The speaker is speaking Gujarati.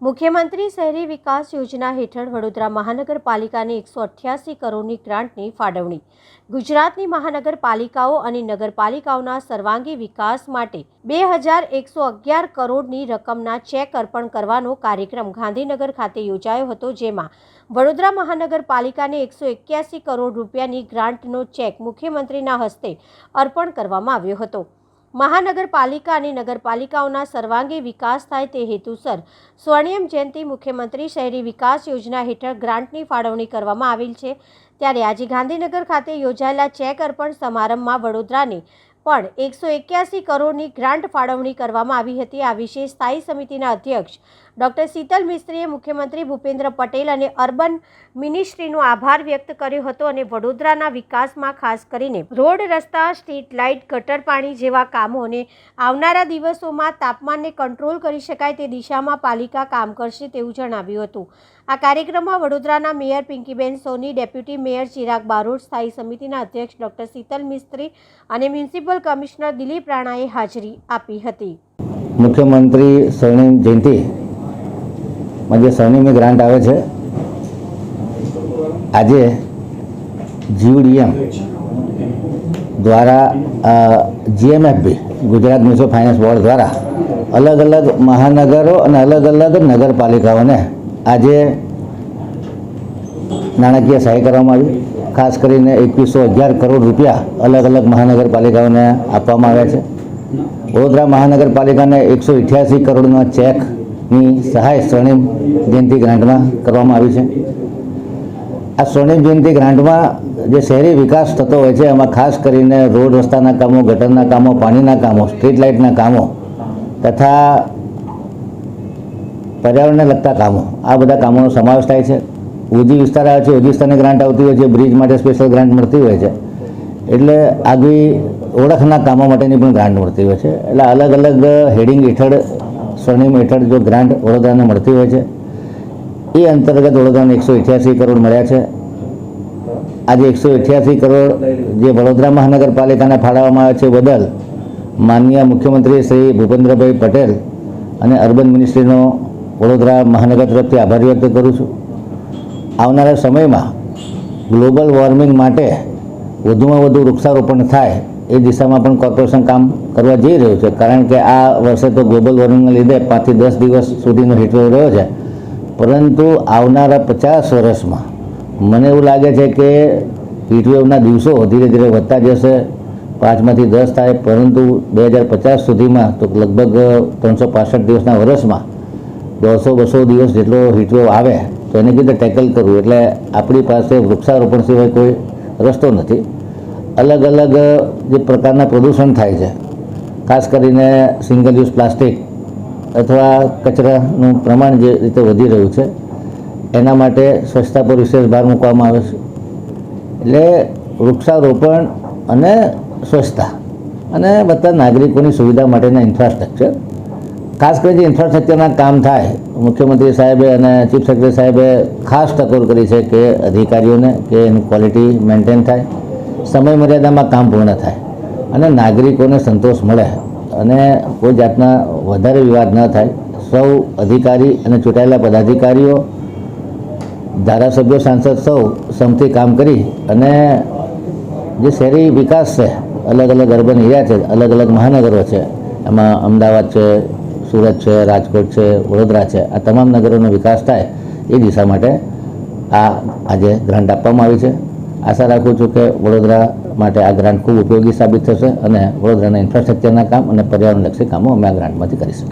મુખ્યમંત્રી શહેરી વિકાસ યોજના હેઠળ વડોદરા મહાનગરપાલિકાને એકસો અઠ્યાસી કરોડની ગ્રાન્ટની ફાળવણી. ગુજરાતની મહાનગરપાલિકાઓ અને નગરપાલિકાઓના સર્વાંગી વિકાસ માટે બે હજાર એકસો અગિયાર કરોડની રકમના ચેક અર્પણ કરવાનો કાર્યક્રમ ગાંધીનગર ખાતે યોજાયો હતો, જેમાં વડોદરા મહાનગરપાલિકાને એકસો એક્યાસી કરોડ રૂપિયાની ગ્રાન્ટનો ચેક મુખ્યમંત્રીના હસ્તે અર્પણ કરવામાં આવ્યો હતો. મહાનગરપાલિકા અને નગરપાલિકાઓના સર્વાંગી વિકાસ થાય તે હેતુસર સ્વર્ણિમ જયંતિ મુખ્યમંત્રી શહેરી વિકાસ યોજના હેઠળ ગ્રાન્ટની ફાળવણી કરવામાં આવેલ છે. ત્યારે આજે ગાંધીનગર ખાતે યોજાયેલા ચેક અર્પણ સમારંભમાં વડોદરાને પણ એકસો એક્યાસી કરોડની ગ્રાન્ટ ફાળવણી કરવામાં આવી હતી. આ વિશે સ્થાયી સમિતિના અધ્યક્ષ ડોક્ટર શીતલ મિસ્ત્રીએ મુખ્યમંત્રી ભૂપેન્દ્ર પટેલ અને અર્બન મિનિસ્ટ્રીનો આભાર વ્યક્ત કર્યો હતો અને વડોદરાના વિકાસમાં ખાસ કરીને રોડ, રસ્તા, સ્ટ્રીટ લાઇટ, ગટર પાણી જેવા કામો અને આવનારા દિવસોમાં તાપમાનને કંટ્રોલ કરી શકાય તે દિશામાં પાલિકા કામ કરશે તેવું જણાવ્યું હતું. આ કાર્યક્રમમાં વડોદરાના mayor Pinkiben Soni, deputy mayor Chirag Barot, સ્થાયી સમિતિના અધ્યક્ષ ડોક્ટર શીતલ મિસ્ત્રી અને મ્યુનિસિપલ કમિશનર દિલીપ રાણાએ હાજરી આપી હતી. મુખ્યમંત્રી સ્વર્ણિમ જયંતિ જે સ્વર્ણિમની ગ્રાન્ટ આવે છે, આજે જીયુડીએમ દ્વારા GMFB, Gujarat municipal finance board દ્વારા અલગ અલગ મહાનગરો અને અલગ અલગ નગરપાલિકાઓને આજે નાણાકીય સહાય કરવામાં આવી. ખાસ કરીને એકવીસો અગિયાર કરોડ રૂપિયા અલગ અલગ મહાનગરપાલિકાઓને આપવામાં આવ્યા છે. વડોદરા મહાનગરપાલિકાને એકસો કરોડનો કરોડના ચેકની સહાય સ્વર્ણિમ જયંતિ ગ્રાન્ટમાં કરવામાં આવી છે. આ સ્વર્ણિમ જયંતિ ગ્રાન્ટમાં જે શહેરી વિકાસ થતો હોય છે, એમાં ખાસ કરીને રોડ રસ્તાના કામો, ગટરના કામો, પાણીના કામો, સ્ટ્રીટ લાઇટના કામો તથા પર્યાવરણને લગતા કામો, આ બધા કામોનો સમાવેશ થાય છે. ઉજી વિસ્તાર આવે છે, ઉજી વિસ્તારની ગ્રાન્ટ આવતી હોય છે, બ્રિજ માટે સ્પેશિયલ ગ્રાન્ટ મળતી હોય છે. એટલે આગવી ઓળખના કામો માટેની પણ ગ્રાન્ટ મળતી હોય છે. એટલે અલગ અલગ હેડિંગ હેઠળ સ્વર્ણિમ હેઠળ જો ગ્રાન્ટ વડોદરાને મળતી હોય છે, એ અંતર્ગત વડોદરાને એકસો અઠ્યાસી કરોડ મળ્યા છે. આજે એકસો અઠ્યાસી કરોડ જે વડોદરા મહાનગરપાલિકાને ફાળવવામાં આવે છે બદલ માનનીય મુખ્યમંત્રી શ્રી ભૂપેન્દ્રભાઈ પટેલ અને અર્બન મિનિસ્ટ્રીનો વડોદરા મહાનગર તરફથી આભાર વ્યક્ત કરું છું. આવનારા સમયમાં ગ્લોબલ વોર્મિંગ માટે વધુમાં વધુ વૃક્ષારોપણ થાય એ દિશામાં પણ કોર્પોરેશન કામ કરવા જઈ રહ્યું છે. કારણ કે આ વર્ષે તો ગ્લોબલ વોર્મિંગને લીધે પાંચથી દસ દિવસ સુધીનો હીટવેવ રહ્યો છે. પરંતુ આવનારા પચાસ વર્ષમાં મને એવું લાગે છે કે હીટવેવના દિવસો ધીરે ધીરે વધતા જશે. પાંચમાંથી દસ થાય, પરંતુ બે હજાર પચાસ સુધીમાં તો લગભગ ત્રણસો પાસઠ દિવસના વર્ષમાં દોઢસો બસો દિવસ જેટલો હીટવેવ આવે તો એને કીધે ટેકલ કરવું. એટલે આપણી પાસે વૃક્ષારોપણ સિવાય કોઈ રસ્તો નથી. અલગ અલગ જે પ્રકારના પ્રદૂષણ થાય છે, ખાસ કરીને સિંગલ યુઝ પ્લાસ્ટિક અથવા કચરાનું પ્રમાણ જે રીતે વધી રહ્યું છે, એના માટે સ્વચ્છતા પર વિશેષ ભાર મૂકવામાં આવે છે. એટલે વૃક્ષારોપણ અને સ્વચ્છતા અને બધા નાગરિકોની સુવિધા માટેના ઇન્ફ્રાસ્ટ્રક્ચર ખાસ કરીને ઇન્ફ્રાસ્ટ્રક્ચરના કામ થાય, મુખ્યમંત્રી સાહેબે અને ચીફ સેક્રેટરી સાહેબે ખાસ ટકોર કરી છે કે અધિકારીઓને કે એની ક્વોલિટી મેન્ટેન થાય. સમય મર્યાદામાં કામ પૂર્ણ થાય અને નાગરિકોને સંતોષ મળે અને કોઈ જાતના વધારે વિવાદ ન થાય, સૌ અધિકારી અને ચૂંટાયેલા પદાધિકારીઓ, ધારાસભ્યો, સાંસદ સૌ સમથી કામ કરી અને જે શહેરી વિકાસ છે, અલગ અલગ અર્બન એરિયા છે, અલગ અલગ મહાનગરો છે, એમાં અમદાવાદ છે, સુરત છે, રાજકોટ છે, વડોદરા છે, આ તમામ નગરોનો વિકાસ થાય એ દિશા માટે આ આજે ગ્રાન્ટ આપવામાં આવી છે. આશા રાખું છું કે વડોદરા માટે આ ગ્રાન્ટ ખૂબ ઉપયોગી સાબિત થશે અને વડોદરાના ઇન્ફ્રાસ્ટ્રક્ચરના કામ અને પર્યાવરણલક્ષી કામો અમે આ ગ્રાન્ટમાંથી કરી શકીએ